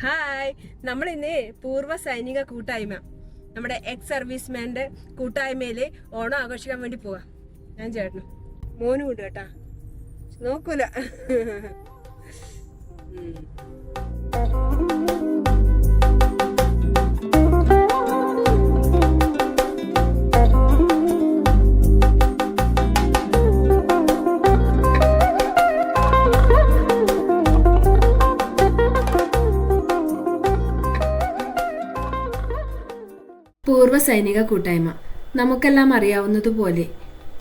Hi നമ്മൾ ഇന്ന് പൂർവ സൈനിക കൂട്ടായ്മ. നമ്മുടെ എക്സ് സർവീസ്മാന്റെ കൂട്ടായ്മയിൽ ഓണം ആഘോഷിക്കാൻ വേണ്ടി പോവാ. ഞാൻ ചേട്ടനും. മോനും ഉണ്ട് കേട്ടാ. നോക്കൂല. സൈനിക കൂട്ടായ്മ. നമുക്കെല്ലാം അറിയാവുന്നതുപോലെ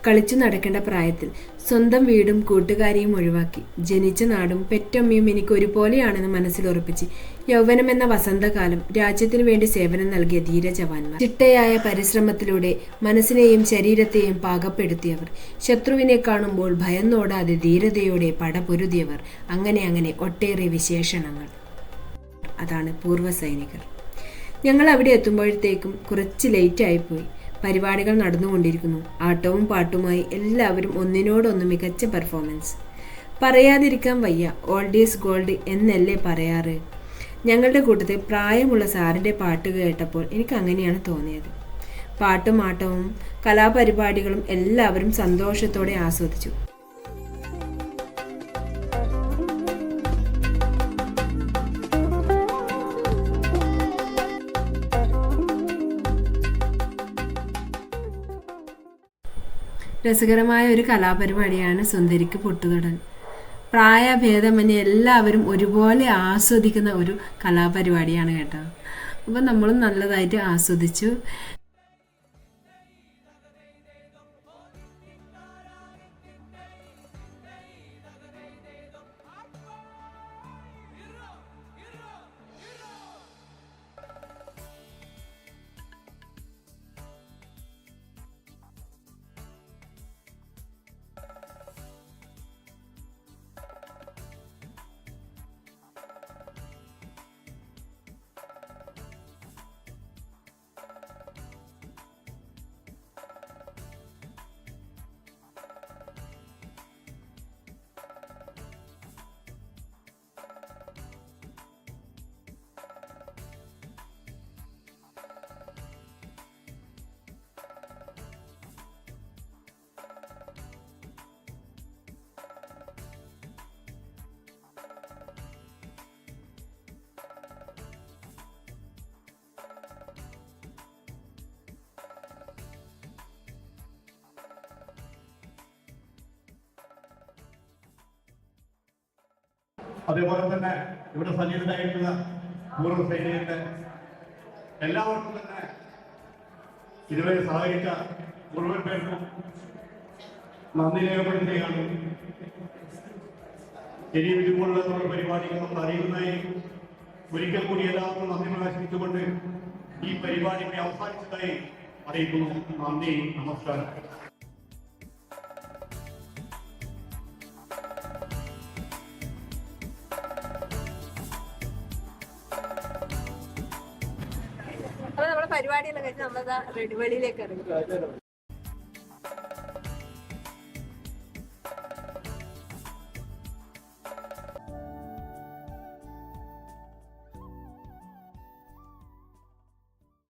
കളിച്ചു നടക്കേണ്ട പ്രായത്തിൽ സ്വന്തം വീടും കൂട്ടുകാരിയും ഒഴിവാക്കി ജനിച്ച നാടും പെറ്റമ്മയും എനിക്ക് ഒരുപോലെയാണെന്ന് മനസ്സിൽ ഉറപ്പിച്ച് യൗവനമെന്ന വസന്തകാലം രാജ്യത്തിനു വേണ്ടി സേവനം നൽകിയ ധീര ജവാന്മാർ. ചിട്ടയായ പരിശ്രമത്തിലൂടെ മനസ്സിനെയും ശരീരത്തെയും പാകപ്പെടുത്തിയവർ. ശത്രുവിനെ കാണുമ്പോൾ ഭയന്നോടാതെ ധീരതയോടെ പടപൊരുതിയവർ. അങ്ങനെ അങ്ങനെ ഒട്ടേറെ വിശേഷണങ്ങൾ. അതാണ് പൂർവ സൈനികർ. ഞങ്ങൾ അവിടെ എത്തുമ്പോഴത്തേക്കും കുറച്ച് ലേറ്റ് ആയിപ്പോയി. പരിപാടികൾ നടന്നുകൊണ്ടിരിക്കുന്നു. ആട്ടവും പാട്ടുമായി എല്ലാവരും ഒന്നിനോടൊന്ന് മികച്ച പെർഫോമൻസ് പറയാതിരിക്കാൻ വയ്യ ഓൾഡ് ഈസ് ഗോൾഡ് എന്നല്ലേ പറയാറ്. ഞങ്ങളുടെ കൂട്ടത്തിൽ പ്രായമുള്ള സാറിന്റെ പാട്ട് കേട്ടപ്പോൾ എനിക്ക് അങ്ങനെയാണ് തോന്നിയത്. പാട്ടും ആട്ടവും കലാപരിപാടികളും എല്ലാവരും സന്തോഷത്തോടെ ആസ്വദിച്ചു. രസകരമായ ഒരു കലാപരിപാടിയാണ് സുന്ദരിക്ക് പൊട്ടുതൊടൽ പ്രായഭേദമന്യേ എല്ലാവരും ഒരുപോലെ ആസ്വദിക്കുന്ന ഒരു കലാപരിപാടിയാണ് കേട്ടോ. അപ്പം നമ്മളും നല്ലതായിട്ട് ആസ്വദിച്ചു. അതേപോലെ തന്നെ ഇവിടെ സജീവനായിട്ടുള്ള പൂർവ സൈനികരുടെ എല്ലാവർക്കും തന്നെ ഇതുവരെ സഹായിച്ച മുഴുവൻ പേർക്കും നന്ദി രേഖപ്പെടുത്തുകയാണ്. ഇനി ഇതുപോലുള്ള നമ്മുടെ പരിപാടികൾ നമ്മൾ അറിയുന്നതായി ഒരിക്കൽ കൂടി എല്ലാവർക്കും നന്ദി പ്രകാശിപ്പിച്ചുകൊണ്ട് ഈ പരിപാടി ഇവിടെ അവസാനിച്ചതായി അറിയിക്കുന്നു. നന്ദി നമസ്കാരം. പരിപാടിയെല്ലാം കഴിഞ്ഞ് നമ്മളതാ വെളിയിലേക്ക് ഇറങ്ങി.